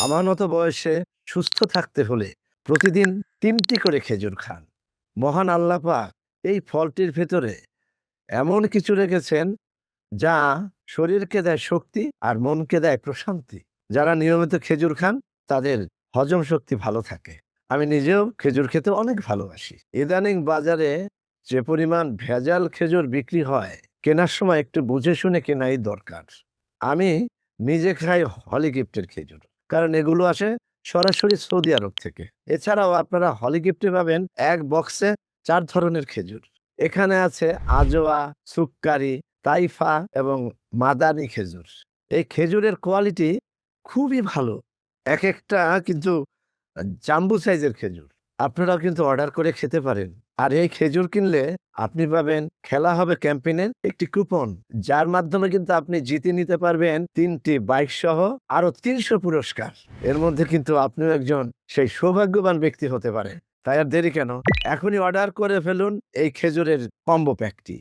আমার মতো বয়সে সুস্থ থাকতে হলে প্রতিদিন তিনটি করে খেজুর খান। মহান আল্লাহ পাক এই ফলটির ভেতরে এমন কিছু রেখেছেন যা শরীরকে দেয় শক্তি আর মনকে দেয় প্রশান্তি। যারা নিয়মিত খেজুর খান, তাদের হজম শক্তি ভালো থাকে। আমি নিজেও খেজুর খেতে অনেক ভালোবাসি। ইদানিং বাজারে যে পরিমাণ ভেজাল খেজুর বিক্রি হয়, কেনার সময় একটু বুঝে শুনে কেনাই দরকার। আমি নিজে খাই হলি গিফটের খেজুর। কারণ এগুলো আসে সরাসরি সৌদি আরব থেকে। এছাড়াও আপনারা হলি গিফটে পাবেন এক বক্সে চার ধরনের খেজুর। এখানে আছে আজোয়া, সুক্কারি, তাইফা এবং মাদানি খেজুর। এই খেজুরের কোয়ালিটি খুবই ভালো। এক একটা কিন্তু জাম্বু সাইজের খেজুর। আপনারাও কিন্তু অর্ডার করে খেতে পারেন। আর এই খেজুর কিনলে আপনি পাবেন খেলা হবে ক্যাম্পেইনের একটি কুপন, যার মাধ্যমে কিন্তু আপনি জিতে নিতে পারবেন তিনটি বাইক সহ আরও তিনশো পুরস্কার। এর মধ্যে কিন্তু আপনিও একজন সেই সৌভাগ্যবান ব্যক্তি হতে পারে। তাই আর দেরি কেন? এখনই অর্ডার করে ফেলুন এই খেজুরের কম্বো প্যাকটি।